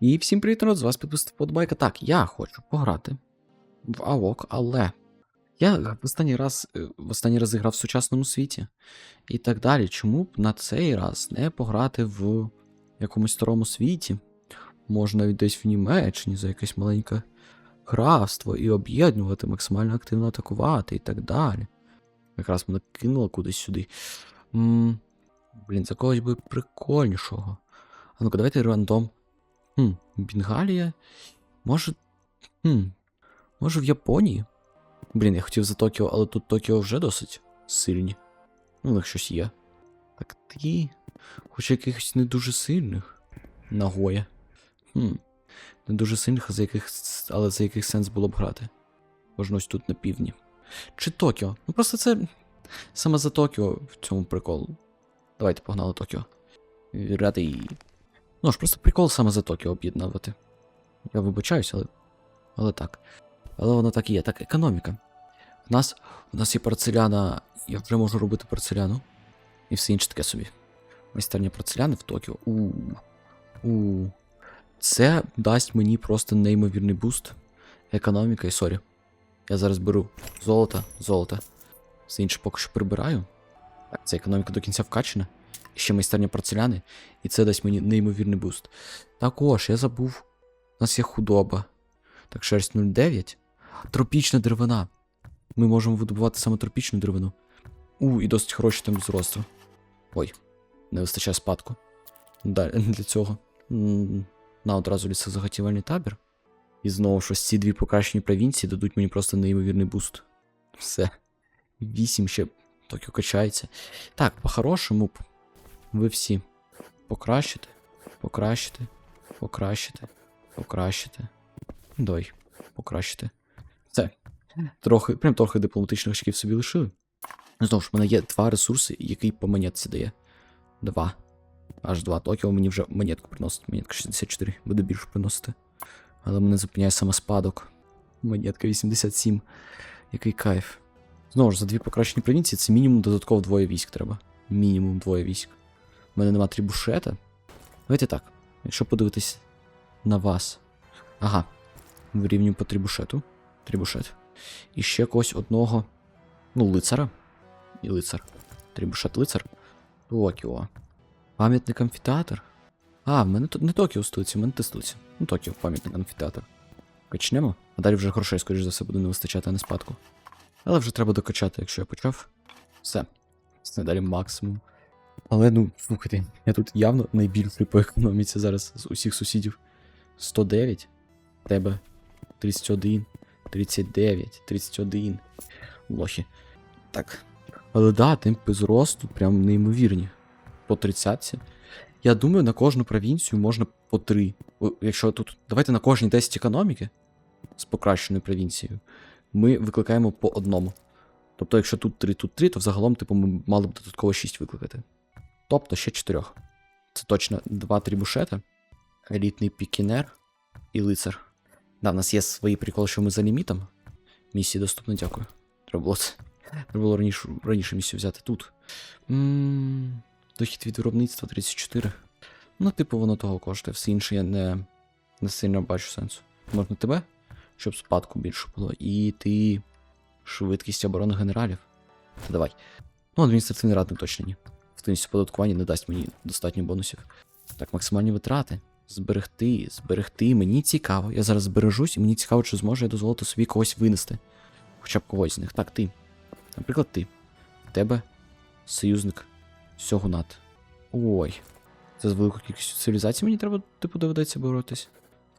І всім привіт, народ, з вас підписав подбайка. Так, я хочу пограти в АОК, але я в останній раз е, в останній раз грав в сучасному світі і так далі. Чому б на цей раз не пограти в якомусь старому світі? Можна навіть десь в Німеччині за якесь маленьке графство і об'єднувати, максимально активно атакувати і так далі. Якраз мене кинуло кудись сюди. блін, за когось би прикольнішого. А ну-ка, давайте рандом. Хм, Бенгалія. Може. Хм. Може в Японії? Блін, я хотів за Токіо, але тут Токіо вже досить сильні. Ну, них щось є. Так ти. Хоч якихось не дуже сильних. Нагоя. Хм. Не дуже сильних, за яких, але за яких сенс було б грати. Можна тут на півдні. Чи Токіо? Ну просто це. Саме за Токіо в цьому прикол. Давайте погнали Токіо. Радий. Ну ж, просто прикол саме за Токіо об'єднувати. Я вибачаюсь, але. Але так. Але воно так і є. Так, економіка. У нас у нас є порцеляна. Я вже можу робити порцеляну. І все інше таке собі. Майстерня порцеляни в Токіо. у у Це дасть мені просто неймовірний буст. Економіка і сорі. Я зараз беру золото, золото. Все інше поки що прибираю. Так, це економіка до кінця вкачена. Ще майстерня порцеляни. І це дасть мені неймовірний буст. Також, я забув. У нас є худоба. Так, шерсть 0,9. Тропічна деревина. Ми можемо видобувати саме тропічну деревину. У, і досить хороші там зросту. Ой, не вистачає спадку. Далі для цього. На одразу лісозаготівельний табір. І знову ж ось ці дві покращені провінції дадуть мені просто неймовірний буст. Все. Вісім ще Токіо качається. Так, по-хорошому ви всі покращите, покращите, покращите, покращите. Дай, покращите. Все. Трохи, прям трохи дипломатичних очків собі лишили. Знову ж, в мене є два ресурси, які по монетці дає. Два. Аж два. Токіо мені вже монетку приносить. Монетка 64, буде більше приносити. Але мене зупиняє саме спадок. Монетка 87. Який кайф. Знову ж, за дві покращені провінції це мінімум додатково двоє військ треба. Мінімум двоє військ. У мене нема трібушета. Давайте так. Якщо подивитись на вас. Ага. Вирівнюємо по трібушету. Трібушет. І ще когось одного. Ну, лицара. І лицар. Трібушет лицар. Токіо. Пам'ятник амфітеатр. А, в мене не Токіо столиця, в мене те столиця. Ну, Токіо, пам'ятник амфітеатр. Качнемо. А далі вже грошей, скоріш за все, буде не вистачати, а не спадку. Але вже треба докачати, якщо я почав. Все. Це далі максимум. Але ну, слухайте, я тут явно найбільший по економіці зараз з усіх сусідів. 109. Тебе 31, 39, 31. Лохи. Так. Але да, темпи зросту прям неймовірні. По 30. Я думаю, на кожну провінцію можна по 3. Якщо тут. Давайте на кожній 10 економіки з покращеною провінцією. Ми викликаємо по одному. Тобто, якщо тут 3, тут 3, то взагалом, типу, ми мали б додатково 6 викликати. Тобто ще 4. Це точно 2 трібушета, елітний пікінер і лицар. Да, в нас є свої приколи, що ми за лімітом. Місії доступні, дякую. Треба було це. Треба було раніше, раніше місію взяти тут. м Дохід від виробництва 34. Ну, типу, воно того коштує. Все інше я не, не сильно бачу сенсу. Можна тебе, щоб спадку більше було. І ти. Швидкість оборони генералів. Та давай. Ну, адміністративний радник точно ні. Активність оподаткування не дасть мені достатньо бонусів. Так, максимальні витрати. Зберегти, зберегти. Мені цікаво. Я зараз збережусь, і мені цікаво, чи зможу я дозволити собі когось винести. Хоча б когось з них. Так, ти. Наприклад, ти. В тебе союзник Сьогунат. Ой. Це з великою кількістю цивілізацій мені треба, типу, доведеться боротись.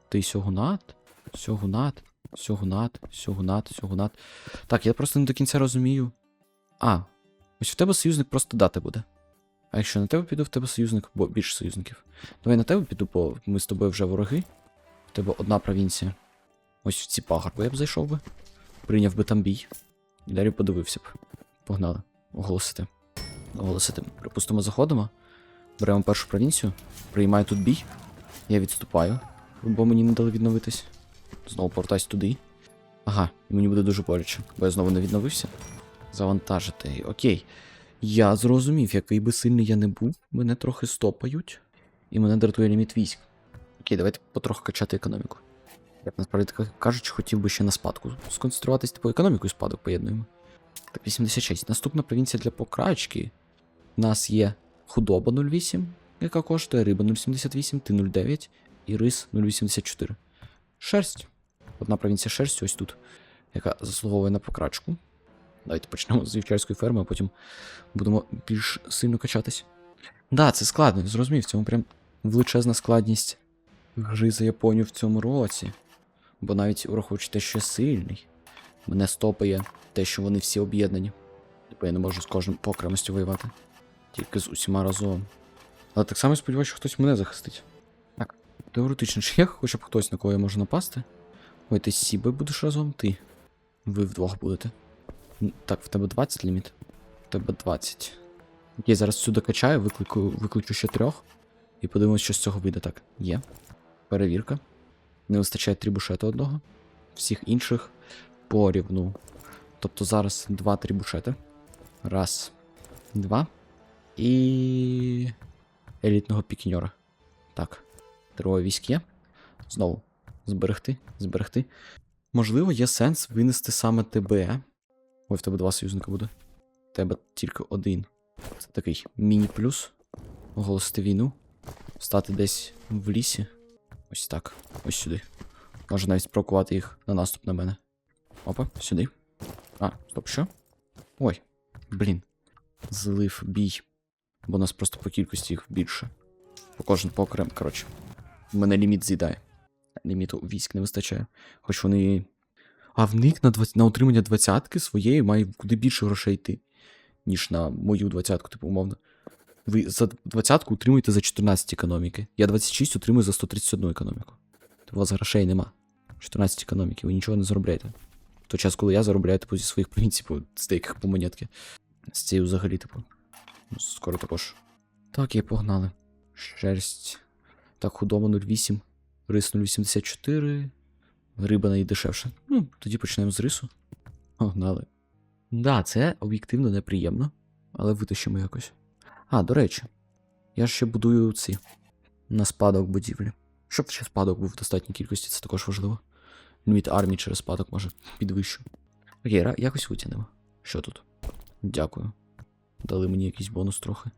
Ти Сьогунат? Сьогунат, Сьогунат, Сьогунат, Сьогунат. Так, я просто не до кінця розумію. А, ось в тебе союзник просто дати буде. А якщо на тебе піду, в тебе союзник, бо більше союзників. Давай на тебе піду, бо ми з тобою вже вороги. В тебе одна провінція. Ось в ці пагорби я б зайшов би. Прийняв би там бій. І далі подивився б. Погнали. Оголосити. Оголосити. Припустимо, заходимо. Беремо першу провінцію. Приймаю тут бій. Я відступаю, бо мені не дали відновитись. Знову повертаюсь туди. Ага, і мені буде дуже боляче, бо я знову не відновився. Завантажити. Окей. Я зрозумів, який би сильний я не був, мене трохи стопають, і мене дратує ліміт військ. Окей, давайте потроху качати економіку. Я б насправді кажучи, хотів би ще на спадку сконцентруватись, типу економіку і спадок поєднуємо. Так, 86. Наступна провінція для покрачки. У нас є худоба 0,8, яка коштує, риба 0,78, ти 0,9 і рис 0,84. Шерсть. Одна провінція шерсті ось тут, яка заслуговує на покрачку. Давайте почнемо з вівчарської ферми, а потім будемо більш сильно качатись. Да, це складно, зрозумів, в цьому прям величезна складність гри за Японію в цьому році. Бо навіть враховуючи те, що я сильний, мене стопає те, що вони всі об'єднані. Типу я не можу з кожним по окремості воювати. Тільки з усіма разом. Але так само сподіваюся, що хтось мене захистить. Так, теоретично, чи є хоча б хтось, на кого я можу напасти? Ой, ти з Сібою будеш разом, ти. Ви вдвох будете. Так, в тебе 20 ліміт? В тебе 20. Окей, зараз сюди качаю, виклику, викличу ще трьох. І подивимось, що з цього вийде. Так, є. Перевірка. Не вистачає трібушета одного. Всіх інших порівну. Тобто зараз два трібушети. Раз, два. І. Елітного пікіньора. Так. Троє військ є. Знову. Зберегти, зберегти. Можливо, є сенс винести саме тебе. Ой, в тебе два союзника буде. В тебе тільки один. Це такий міні-плюс. Оголосити війну. Стати десь в лісі. Ось так. Ось сюди. Може навіть спровокувати їх на наступ на мене. Опа, сюди. А, стоп, що? Ой, блін. Злив бій. Бо нас просто по кількості їх більше. По кожен по окрем, коротше. У мене ліміт з'їдає. Ліміту військ не вистачає. Хоч вони. А в них на, 20... на утримання двадцятки своєї має куди більше грошей йти, ніж на мою двадцятку, типу, умовно. Ви за двадцятку утримуєте за 14 економіки. Я 26 утримую за 131 економіку. Тобто у вас грошей нема. 14 економіки, ви нічого не заробляєте. В той час, коли я заробляю, типу, зі своїх типу, з деяких по монетки. З цією взагалі, типу. Ну, Скоро також. Так, і погнали. Шерсть. Так, худоба 0,8. Рис 0,84. Риба найдешевша. Ну, тоді почнемо з рису. Погнали. Да, це об'єктивно неприємно, але витащимо якось. А, до речі, я ще будую ці на спадок будівлі. Щоб ще спадок був в достатній кількості, це також важливо. Ліміт армії через спадок може підвищу. Окей, якось витягнемо. Що тут? Дякую. Дали мені якийсь бонус трохи.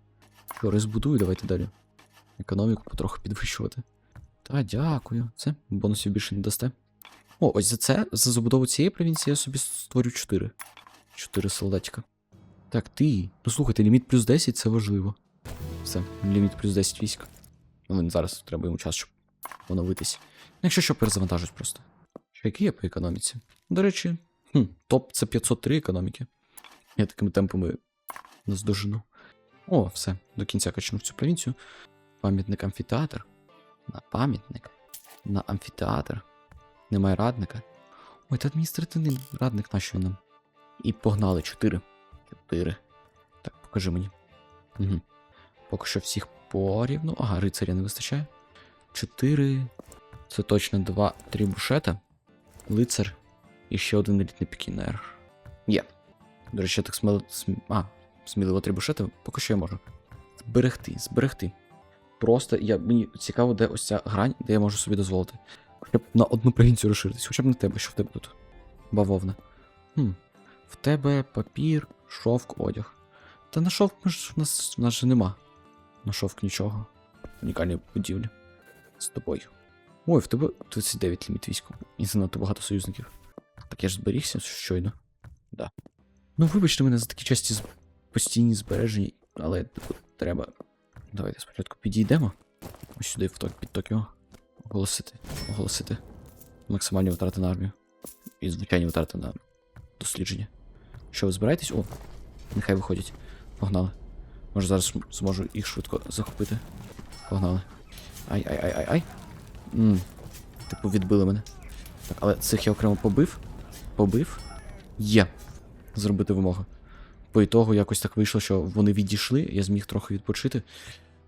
Що, розбудую, давайте далі. Економіку потроху підвищувати. Та дякую. Це бонусів більше не дасте. О, ось за це, за забудову цієї провінції я собі створю 4. 4 солдатика. Так, ти. Ну слухайте, ліміт плюс 10 це важливо. Все, ліміт плюс 10 військ. Ну, він зараз треба йому час, щоб оновитись. Ну, якщо що, перезавантажусь просто. Що, який я по економіці? До речі, хм, топ це 503 економіки. Я такими темпами наздожену. О, все, до кінця качнув цю провінцію. Пам'ятник амфітеатр. На пам'ятник. На амфітеатр. Немає радника. Ой, та адміністративний радник нащо нам? І погнали 4. 4. Так, покажи мені. Угу. Поки що всіх порівну. Ага, рицаря не вистачає. 4. Це точно 2 трібушета. Лицар. І ще один елітний пікінер. Є. До речі, так сміло. См... А, сміливо трібушета, поки що я можу. Зберегти, зберегти. Просто я, мені цікаво, де ось ця грань, де я можу собі дозволити. Хоча б на одну провінцію розширитись, хоча б на тебе, що в тебе тут. Бавовна. Хм. В тебе папір, шовк, одяг. Та на шовк ми ж, в нас, в нас же нема. На шовк нічого. Унікальні будівлі. З тобою. Ой, в тебе 39 ліміт війську. І занадто багато союзників. Так я ж зберігся щойно. Да. Ну, вибачте мене за такі часті постійні збереження, але треба. Давайте спочатку підійдемо. Ось сюди в ток, під Токіо. Оголосити. Оголосити. Максимальні витрати на армію. І звичайні витрати на дослідження. Що ви збираєтесь? О, нехай виходять. Погнали. Може зараз зможу їх швидко захопити. Погнали. Ай, ай, ай, ай, ай. Ммм. Типу відбили мене. Так, але цих я окремо побив. Побив. Є. Зробити вимогу. По ітогу якось так вийшло, що вони відійшли, я зміг трохи відпочити.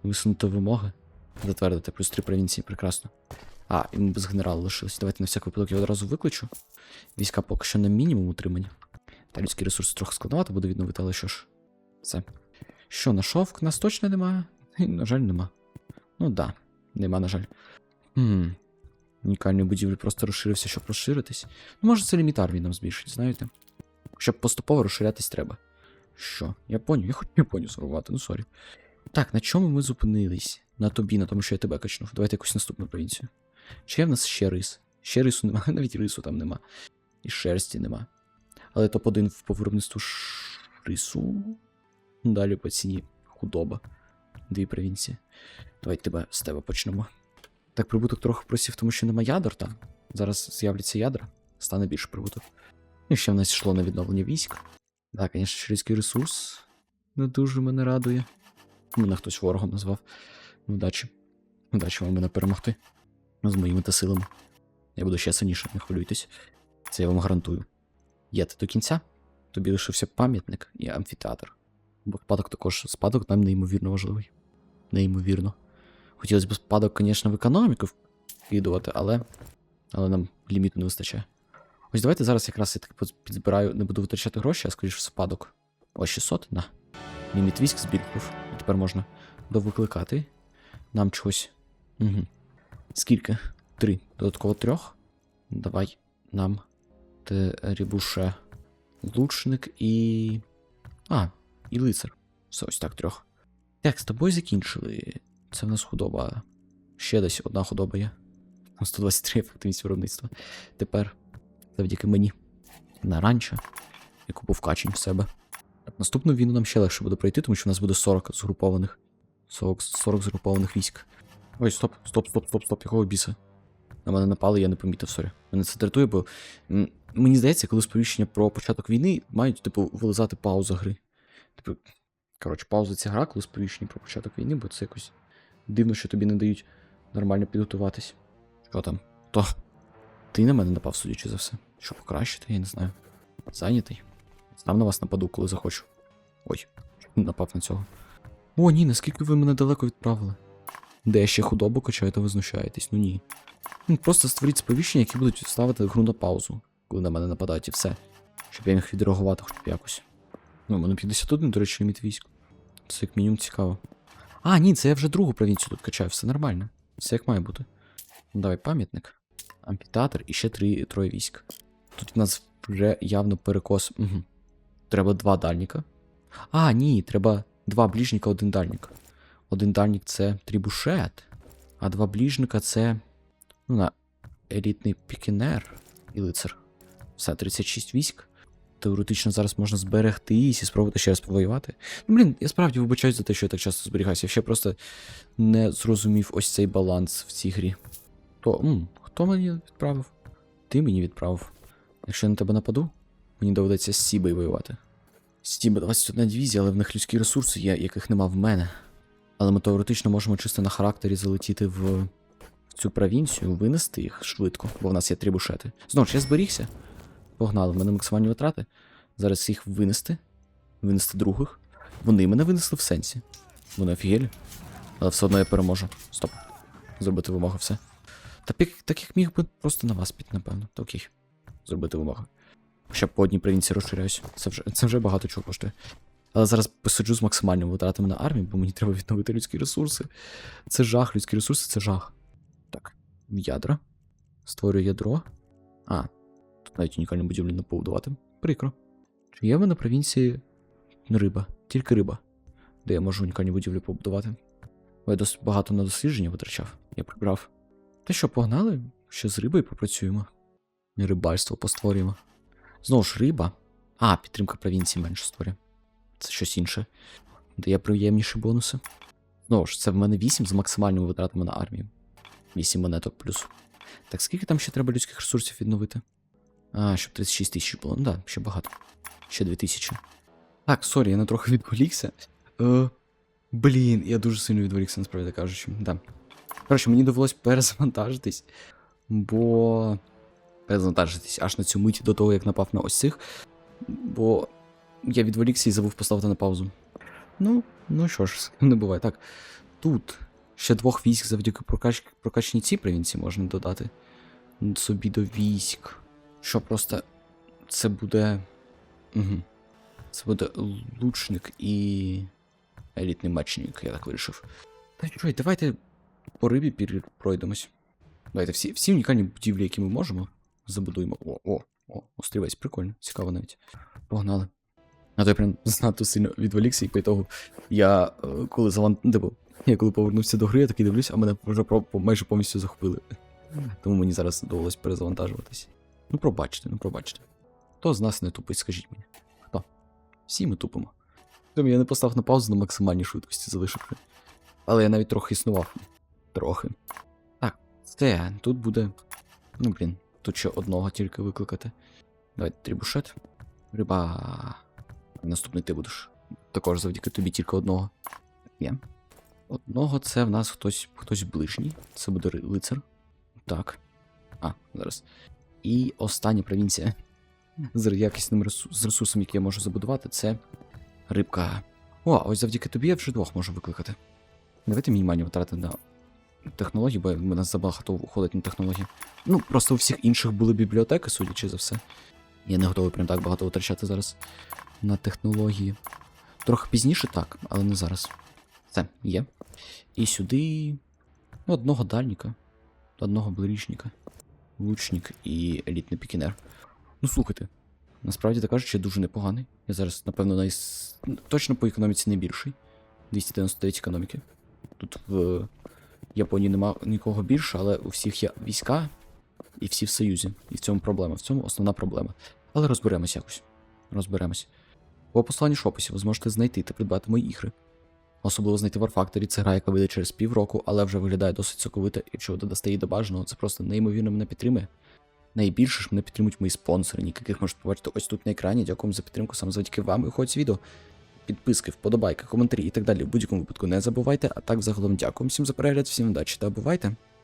Висунути вимоги. Затвердити, плюс три провінції, прекрасно. А, і ми без генерала лишились. Давайте на всяк випадок я одразу викличу. Війська поки що на мінімум утримання. Та людський ресурс трохи складновато буде відновити, але що ж. Все. Що, на шовк? Нас точно немає? На жаль, нема. Ну да, нема, на жаль. Хм. Унікальної будівлі просто розширився, щоб розширитись. Ну, може, це ліміт армії нам збільшить, знаєте? Щоб поступово розширятись треба. Що? Японію? Я хочу Японію сформувати, ну сорі. Так, на чому ми зупинились? На тобі, на тому, що я тебе качнув. Давайте якусь наступну провінцію. Чи є в нас ще рис? Ще рису нема, навіть рису там нема. І шерсті нема. Але топ-1 по виробництву рису. Далі по ціні худоба. Дві провінції. Давайте тебе з тебе почнемо. Так, прибуток трохи просів, тому що нема ядер там. Зараз з'являться ядра, стане більше прибуток. І ще в нас йшло на відновлення військ. Так, звісно, щирійський ресурс не дуже мене радує. Мене хтось ворогом назвав. Удачі. Удачі вам мене перемогти. З моїми та силами. Я буду ще сильніше, не хвилюйтесь. Це я вам гарантую. Є ти до кінця? Тобі лишився пам'ятник і амфітеатр. Бо спадок також спадок нам неймовірно важливий. Неймовірно. Хотілося б спадок, звісно, в економіку вкидувати, але. Але нам ліміту не вистачає. Ось давайте зараз якраз я так підзбираю, не буду витрачати гроші, а скоріш спадок. Ось 600, на. Ліміт військ збільшив. І тепер можна довикликати. Нам чогось. Угу. Скільки? Три. Додатково трьох. Давай нам Трібуше. Лучник і. А, і лицар. Все ось так трьох. Так, з тобою закінчили. Це в нас худоба. Ще десь одна худоба є. 123 ефективність виробництва. Тепер, завдяки мені, на ранчо, я качень в себе. Наступну війну нам ще легше буде пройти, тому що в нас буде 40 згрупованих. 40, 40 згрупованих військ. Ой, стоп, стоп, стоп, стоп, стоп, якого біса? На мене напали, я не помітив, сорі. Мене це дратує, бо мені здається, коли сповіщення про початок війни мають, типу, вилизати паузу гри. Типу, коротше, пауза ця гра, коли сповіщення про початок війни, бо це якось дивно, що тобі не дають нормально підготуватись. Що там? То? Ти на мене напав, судячи за все. Що покращити, я не знаю. Зайнятий. Сам на вас нападу, коли захочу. Ой, напав на цього. О, ні, наскільки ви мене далеко відправили. Де ще худобу качаю, то ви знущаєтесь, ну ні. Просто створіть сповіщення, які будуть ставити гру на паузу, коли на мене нападають, і все. Щоб я міг відреагувати хоч якось. Ну, у мене 51, до речі, ліміт військ. Це як мінімум цікаво. А, ні, це я вже другу провінцію тут качаю, все нормально. Все як має бути. Ну, давай пам'ятник. Амфітеатр і ще три, троє військ. Тут в нас вже явно перекос. Угу. Треба два дальніка. А, ні, треба два ближніка, один дальнік. Один дальнік це трібушет, а два ближника це. Ну, на елітний пікінер і лицар. Все, 36 військ. Теоретично зараз можна зберегтись і спробувати ще раз повоювати. Ну, блін, я справді вибачаюсь за те, що я так часто зберігаюся. Я ще просто не зрозумів ось цей баланс в цій грі. То, м, хто мені відправив? Ти мені відправив. Якщо я на тебе нападу, мені доведеться з Сібою воювати. Сіба 21 дивізія, але в них людські ресурси є, яких нема в мене. Але ми теоретично можемо чисто на характері залетіти в, цю провінцію, винести їх швидко, бо в нас є три бушети. Знову ж, я зберігся. Погнали, в мене максимальні витрати. Зараз їх винести, винести других. Вони мене винесли в сенсі. Вони офігелі. Але все одно я переможу. Стоп. Зробити вимогу все. Та так як міг би просто на вас піти, напевно. Окей. Зробити вимогу. Хоча по одній провінції розширяюсь. Це вже, це вже багато чого коштує. Але зараз посиджу з максимальними витратами на армію, бо мені треба відновити людські ресурси. Це жах, людські ресурси це жах. Так, ядра. Створюю ядро. А, тут навіть унікальну будівлю не побудувати. Прикро. Чи є в мене провінції риба? Тільки риба. Де я можу унікальні будівлі побудувати? Бо я досить багато на дослідження витрачав. Я прибрав. Та що, погнали? Ще з рибою попрацюємо. Рибальство постворюємо. Знову ж риба. А, підтримка провінції менше створює. Це щось інше. Дає приємніші бонуси. Знову ж, це в мене 8 з максимальними витратами на армію. 8 монеток плюс. Так скільки там ще треба людських ресурсів відновити? А, щоб 36 тисяч було. Ну да, ще багато. Ще 2 тисячі. Так, сорі, я на трохи відволікся. Е, блін, я дуже сильно відволікся, насправді кажучи. Да. Коротше, мені довелось перезавантажитись, бо. Перезавантажитись аж на цю мить до того, як напав на ось цих. Бо я відволікся і забув поставити на паузу. Ну, ну що ж, не буває. Так. Тут ще двох військ завдяки прокач... прокачаній цій провінції можна додати собі до військ. Що просто це буде. Угу. Це буде лучник і. елітний мечник, я так вирішив. Та що, давайте по рибі пройдемось. Давайте всі, всі унікальні будівлі, які ми можемо, забудуємо. О, о, о, острівець, прикольно, цікаво навіть. Погнали. А то я прям занадто сильно відволікся, і по ітогу я е, коли типу, я коли повернувся до гри, я такий дивлюсь, а мене вже майже повністю захопили. Тому мені зараз довелось перезавантажуватись. Ну, пробачте, ну пробачте. Хто з нас не тупить, скажіть мені? Хто? Всі ми тупимо. Тому я не поставив на паузу на максимальній швидкості залишив. Але я навіть трохи існував. Трохи. Так, це тут буде. Ну, блін, тут ще одного тільки викликати. Давайте трібушет. Риба. Наступний ти будеш. Також завдяки тобі тільки одного. Є. Одного це в нас хтось хтось ближній. Це буде лицар. Так. А, зараз. І остання провінція з якісним ресу... з ресурсом, який я можу забудувати, це рибка. О, ось завдяки тобі я вже двох можу викликати. Давайте мінімальні витрати на технології, бо в мене забагато уходить на технології. Ну, просто у всіх інших були бібліотеки, судячи за все. Я не готовий прям так багато витрачати зараз на технології. Трохи пізніше так, але не зараз. Це є. І сюди. Ну, одного дальніка, одного блирічника, лучник і елітний пікінер. Ну, слухайте, насправді так кажучи, дуже непоганий. Я зараз, напевно, найс... точно по економіці не більший. 299 економіки. Тут в Японії нема нікого більше, але у всіх є війська і всі в Союзі. І в цьому проблема. В цьому основна проблема. Але розберемось якось. Розберемось. По посланні в описі ви зможете знайти та придбати мої ігри. Особливо знайти War Factory, це гра, яка вийде через півроку, але вже виглядає досить соковито, якщо ви додасте її до бажаного, це просто неймовірно мене підтримує. Найбільше ж мене підтримують мої спонсори, яких можете побачити ось тут на екрані. Дякую за підтримку, саме завдяки вам виходить відео. Підписки, вподобайки, коментарі і так далі. В будь-якому випадку не забувайте. А так загалом дякую всім за перегляд, всім удачі та бувайте!